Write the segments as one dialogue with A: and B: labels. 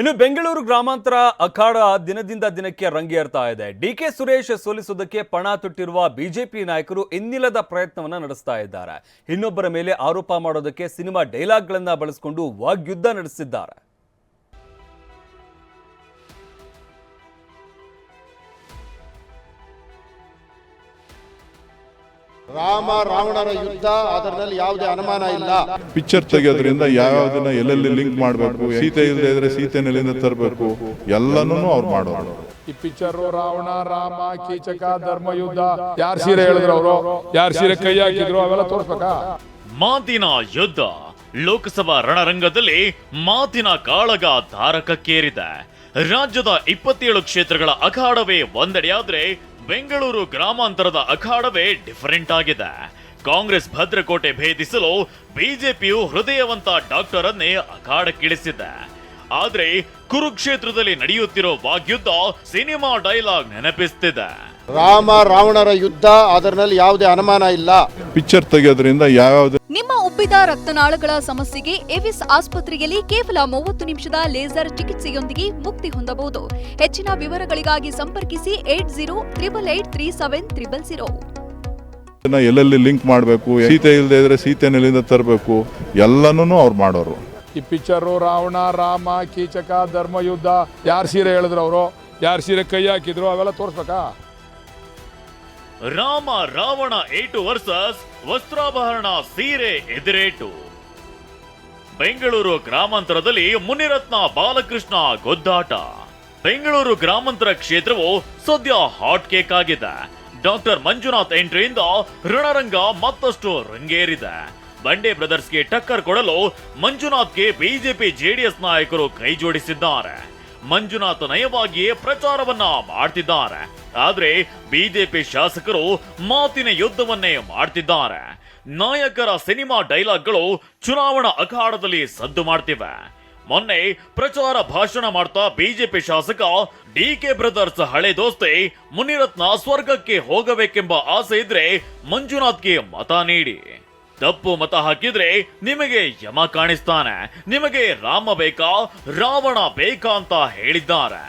A: ಇನ್ನು ಬೆಂಗಳೂರು ಗ್ರಾಮಾಂತರ ಅಖಾಡ ದಿನದಿಂದ ದಿನಕ್ಕೆ ರಂಗೇರ್ತಾ ಇದೆ. ಡಿಕೆ ಸುರೇಶ್ ಸೋಲಿಸುವುದಕ್ಕೆ ಪಣ ತೊಟ್ಟಿರುವ ಬಿಜೆಪಿ ನಾಯಕರು ಇನ್ನಿಲ್ಲದ ಪ್ರಯತ್ನವನ್ನ ನಡೆಸ್ತಾ ಇದ್ದಾರೆ. ಇನ್ನೊಬ್ಬರ ಮೇಲೆ ಆರೋಪ ಮಾಡೋದಕ್ಕೆ ಸಿನಿಮಾ ಡೈಲಾಗ್ಗಳನ್ನ ಬಳಸಿಕೊಂಡು ವಾಗ್ಯುದ್ಧ ನಡೆಸಿದ್ದಾರೆ.
B: ರಾಮ ರಾವಣರ ಯುದ್ಧ ಅದರಲ್ಲಿ ಯಾವುದೇ ಅನುಮಾನ ಇಲ್ಲ.
C: ಪಿಕ್ಚರ್ ತೆಗೆಯೋದ್ರಿಂದ ಯಾವ್ಯಾವ್ದನ್ನ ಎಲ್ಲೆಲ್ಲಿ ಲಿಂಕ್ ಮಾಡಬೇಕು ಸೀತೆ ಇಲ್ಲದೆ ಇದ್ರೆ ಸೀತೆ ಎಲ್ಲಿಂದ ತರಬೇಕು ಎಲ್ಲನೂ ಅವ್ರು ಮಾಡೋರು.
D: ಈ ಪಿಕ್ಚರ್ ರಾವಣ ರಾಮ ಕೀಚಕ ಧರ್ಮಯುದ್ಧ ಯಾರ ಸೀರೆ ಹೇಳಿದ್ರು ಅವರು? ಯಾರ ಸೀರೆ ಕೈ ಹಾಕಿದ್ರು? ಅವೆಲ್ಲ ತೋರ್ಸ್ಬೇಕಾ?
E: ಮಾತಿನ ಯುದ್ಧ ಲೋಕಸಭಾ ರಣರಂಗದಲ್ಲಿ ಮಾತಿನ ಕಾಳಗ ಧಾರಕಕ್ಕೇರಿದೆ. ರಾಜ್ಯದ ಇಪ್ಪತ್ತೇಳು ಕ್ಷೇತ್ರಗಳ ಅಖಾಡವೇ ಒಂದೆಡೆಯಾದ್ರೆ ಬೆಂಗಳೂರು ಗ್ರಾಮಾಂತರದ ಅಖಾಡವೇ ಡಿಫರೆಂಟ್ ಆಗಿದೆ. ಕಾಂಗ್ರೆಸ್ ಭದ್ರಕೋಟೆ ಭೇದಿಸಲು ಬಿಜೆಪಿಯು ಹೃದಯವಂತ ಡಾಕ್ಟರ್ ಅನ್ನೇ ಅಖಾಡಕ್ಕಿಳಿಸಿದೆ. ಆದ್ರೆ ಕುರುಕ್ಷೇತ್ರದಲ್ಲಿ ನಡೆಯುತ್ತಿರೋ ವಾಗ್ಯುದ್ಧ ಸಿನಿಮಾ ಡೈಲಾಗ್ ನೆನಪಿಸ್ತಿದೆ.
B: ರಾಮ ರಾವಣರ ಯುದ್ಧ ಅದರಲ್ಲಿ ಯಾವುದೇ ಅನುಮಾನ ಇಲ್ಲ.
C: ಪಿಕ್ಚರ್ ತೆಗೆಯೋದ್ರಿಂದ ಯಾವ್ಯಾವ್ದು
F: ಉಬ್ಬಿದ ರಕ್ತನಾಳಗಳ ಸಮಸ್ಯೆಗೆ ಎವಿಸ್ ಆಸ್ಪತ್ರೆಯಲ್ಲಿ ಕೇವಲ ಮೂವತ್ತು ನಿಮಿಷದ ಲೇಸರ್ ಚಿಕಿತ್ಸೆಯೊಂದಿಗೆ ಮುಕ್ತಿ ಹೊಂದಬಹುದು. ಹೆಚ್ಚಿನ ವಿವರಗಳಿಗಾಗಿ ಸಂಪರ್ಕಿಸಿ eight zero triple eight three seven triple zero.
C: ಎಲ್ಲೆಲ್ಲಿ ಲಿಂಕ್ ಮಾಡಬೇಕು ಸೀತೆ ಇಲ್ಲದೆ ಇದ್ರೆ ಸೀತೆ ನೆಲೆಯಿಂದ ತರಬೇಕು ಎಲ್ಲನೂ ಅವ್ರು ಮಾಡೋರು.
D: ಈ ಪಿಕ್ಚರು ರಾವಣ ರಾಮ ಕೀಚಕ ಧರ್ಮಯುದ್ಧ ಯಾರ್ ಸೀರೆ ಹೇಳಿದ್ರು ಅವರು? ಯಾರ್ ಸೀರೆ ಕೈ ಹಾಕಿದ್ರು? ಅವೆಲ್ಲ ತೋರ್ಸ್ಬೇಕಾ?
E: ರಾಮ ರಾವಣ ಏಟು ವರ್ಸಸ್ ವಸ್ತ್ರಾಭರಣ ಸೀರೆ ಎದುರೇಟು. ಬೆಂಗಳೂರು ಗ್ರಾಮಾಂತರದಲ್ಲಿ ಮುನಿರತ್ನ ಬಾಲಕೃಷ್ಣ ಗೊದ್ದಾಟ. ಬೆಂಗಳೂರು ಗ್ರಾಮಾಂತರ ಕ್ಷೇತ್ರವು ಸದ್ಯ ಹಾಟ್ ಕೇಕ್ ಆಗಿದೆ. ಡಾಕ್ಟರ್ ಮಂಜುನಾಥ್ ಎಂಟ್ರಿಯಿಂದ ಋಣರಂಗ ಮತ್ತಷ್ಟು ರಂಗೇರಿದೆ. ಬಂಡೆ ಬ್ರದರ್ಸ್ಗೆ ಟಕ್ಕರ್ ಕೊಡಲು ಮಂಜುನಾಥ್ಗೆ ಬಿಜೆಪಿ ಜೆಡಿಎಸ್ ನಾಯಕರು ಕೈ ಜೋಡಿಸಿದ್ದಾರೆ. ಮಂಜುನಾಥ್ ನಯವಾಗಿಯೇ ಪ್ರಚಾರವನ್ನ ಮಾಡ್ತಿದ್ದಾರೆ. ಆದ್ರೆ ಬಿಜೆಪಿ ಶಾಸಕರು ಮಾತಿನ ಯುದ್ಧವನ್ನೇ ಮಾಡ್ತಿದ್ದಾರೆ. ನಾಯಕರ ಸಿನಿಮಾ ಡೈಲಾಗ್ಗಳು ಚುನಾವಣಾ ಅಖಾಡದಲ್ಲಿ ಸದ್ದು ಮಾಡ್ತಿವೆ. ಮೊನ್ನೆ ಪ್ರಚಾರ ಭಾಷಣ ಮಾಡ್ತಾ ಬಿಜೆಪಿ ಶಾಸಕ ಡಿ ಕೆ ಬ್ರದರ್ಸ್ ಹಳೆ ದೋಸ್ತಿ ಮುನಿರತ್ನ ಸ್ವರ್ಗಕ್ಕೆ ಹೋಗಬೇಕೆಂಬ ಆಸೆ ಇದ್ರೆ ಮಂಜುನಾಥ್ಗೆ ಮತ ನೀಡಿ. ತಪ್ಪು ಮತ ಹಾಕಿದ್ರೆ ನಿಮಗೆ ಯಮ ಕಾಣಿಸ್ತಾನೆ. ನಿಮಗೆ ರಾಮ ಬೇಕಾ ರಾವಣ ಬೇಕಾ ಅಂತ ಹೇಳಿದ್ದಾರೆ.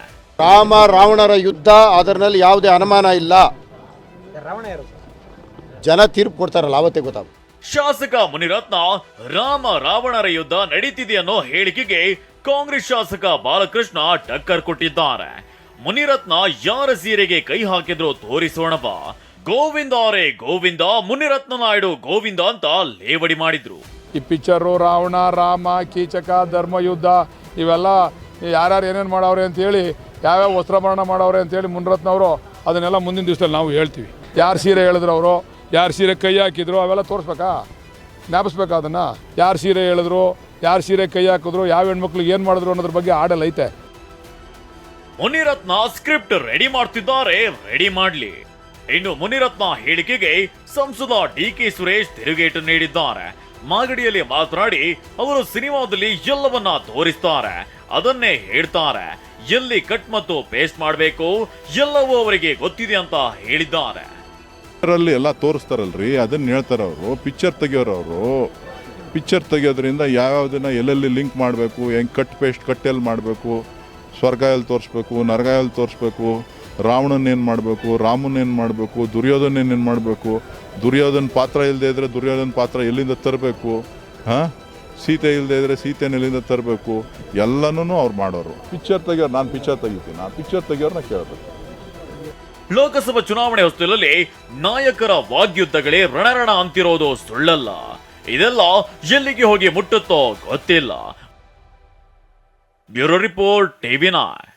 B: ರಾಮ ರಾವಣರ ಯುದ್ಧ ಅದರಲ್ಲಿ ಯಾವುದೇ ಅನುಮಾನ ಇಲ್ಲ. ಜನ ತೀರ್ಪು ಕೊಡ್ತಾರಲ್ಲ ಅವತ್ತೇ ಗೊತ್ತಾಗ
E: ಶಾಸಕ ಮುನಿರತ್ನ ರಾಮ ರಾವಣರ ಯುದ್ಧ ನಡೀತಿದೆ ಅನ್ನೋ ಹೇಳಿಕೆಗೆ ಕಾಂಗ್ರೆಸ್ ಶಾಸಕ ಬಾಲಕೃಷ್ಣ ಟಕ್ಕರ್ ಕೊಟ್ಟಿದ್ದಾರೆ. ಮುನಿರತ್ನ ಯಾರ ಸೀರೆಗೆ ಕೈ ಹಾಕಿದ್ರು ತೋರಿಸೋಣ ಬಾ ಗೋವಿಂದ ಅವರೇ ಗೋವಿಂದ ಮುನಿರತ್ನ ನಾಯ್ಡು ಗೋವಿಂದ ಅಂತ ಲೇವಡಿ ಮಾಡಿದ್ರು.
D: ಈ ಪಿಕ್ಚರು ರಾವಣ ರಾಮ ಕೀಚಕ ಧರ್ಮಯುದ್ಧ ಇವೆಲ್ಲ ಯಾರ್ಯಾರು ಏನೇನು ಮಾಡವ್ರೆ ಅಂತೇಳಿ ಯಾವ್ಯಾವ ವಸ್ತ್ರಭರಣ ಮಾಡವ್ರೆ ಅಂತೇಳಿ ಮುನ್ರತ್ನವರು ಅದನ್ನೆಲ್ಲ ಮುಂದಿನ ದಿವಸದಲ್ಲಿ ನಾವು ಹೇಳ್ತೀವಿ. ಯಾರು ಸೀರೆ ಹೇಳಿದ್ರು ಅವರು? ಯಾರು ಸೀರೆ ಕೈ ಹಾಕಿದ್ರು? ಅವೆಲ್ಲ ತೋರಿಸ್ಬೇಕಾ? ಜ್ಞಾಪಿಸ್ಬೇಕಾ ಅದನ್ನು? ಯಾರು ಸೀರೆ ಹೇಳಿದ್ರು? ಯಾರು ಸೀರೆ ಕೈ ಹಾಕಿದ್ರು? ಯಾವ ಹೆಣ್ಮಕ್ಳಿಗೆ ಏನು ಮಾಡಿದ್ರು ಅನ್ನೋದ್ರ ಬಗ್ಗೆ ಆಡಲ್ ಐತೆ
E: ಮುನಿರತ್ನ ಸ್ಕ್ರಿಪ್ಟ್ ರೆಡಿ ಮಾಡ್ತಿದ್ದಾರೆ ರೆಡಿ ಮಾಡ್ಲಿ. ಇನ್ನು ಮುನಿರತ್ನ ಹೇಳಿಕೆಗೆ ಸಂಸದ ಡಿ ಕೆ ಸುರೇಶ್ ತಿರುಗೇಟು ನೀಡಿದ್ದಾರೆ. ಮಾಗಡಿಯಲ್ಲಿ ಮಾತನಾಡಿ, ಅವರು ಸಿನಿಮಾದಲ್ಲಿ ಎಲ್ಲವನ್ನ ತೋರಿಸ್ತಾರೆ. ಅದನ್ನೇ ಹೇಳ್ತಾರೆ. ಎಲ್ಲಿ ಕಟ್ ಮತ್ತು ಪೇಸ್ಟ್ ಮಾಡಬೇಕು, ಎಲ್ಲವೂ ಅವರಿಗೆ ಗೊತ್ತಿದೆ ಅಂತ ಹೇಳಿದ್ದಾರೆ.
C: ಅದರಲ್ಲಿ ಎಲ್ಲ ತೋರಿಸ್ತಾರಲ್ರಿ, ಅದನ್ನ ಹೇಳ್ತಾರೆ ಅವರು. ಪಿಕ್ಚರ್ ತೆಗಿಯೋರವರು ಅವರು. ಪಿಕ್ಚರ್ ತೆಗಿಯೋದ್ರಿಂದ ಯಾವ್ಯಾವ್ದನ್ನ ಎಲ್ಲೆಲ್ಲಿ ಲಿಂಕ್ ಮಾಡಬೇಕು, ಹೆಂಗ್ ಕಟ್ ಪೇಸ್ಟ್ ಕಟ್ಟೆಲ್ಲಿ ಮಾಡಬೇಕು, ಸ್ವರ್ಗ ಎಲ್ಲಿ ತೋರಿಸ್ಬೇಕು, ನರಗ ಎಲ್ಲಿ ತೋರಿಸ್ಬೇಕು ರಾವಣನ್ ಏನು ಮಾಡಬೇಕು, ರಾಮನ ಏನು ಮಾಡಬೇಕು, ದುರ್ಯೋಧನ ಏನೇನು ಮಾಡಬೇಕು, ದುರ್ಯೋಧನ ಪಾತ್ರ ಇಲ್ಲದೆ ಇದ್ದರೆ ದುರ್ಯೋಧನ ಪಾತ್ರ ಎಲ್ಲಿಂದ ತರಬೇಕು, ಹಾಂ? ಸೀತೆ ಇಲ್ಲದೆ ಇದ್ದರೆ ಸೀತೆನ ಎಲ್ಲಿಂದ ತರಬೇಕು ಎಲ್ಲನೂ ಅವ್ರು ಮಾಡೋರು. ಪಿಕ್ಚರ್ ತೆಗಿಯೋರು ನಾನು ಪಿಕ್ಚರ್ ತೆಗಿತೀನಿ. ನಾನು ಪಿಕ್ಚರ್ ತೆಗಿಯೋರ್ನ ಕೇಳಬೇಕು.
E: ಲೋಕಸಭಾ ಚುನಾವಣೆ ಹೊಸ್ತಿಲಲ್ಲಿ ನಾಯಕರ ವಾಗ್ಯುದ್ಧಗಳೇ ರಣರಣ ಅಂತಿರೋದು ಸುಳ್ಳಲ್ಲ. ಇದೆಲ್ಲ ಎಲ್ಲಿಗೆ ಹೋಗಿ ಮುಟ್ಟುತ್ತೋ ಗೊತ್ತಿಲ್ಲ. Bureau report TV nine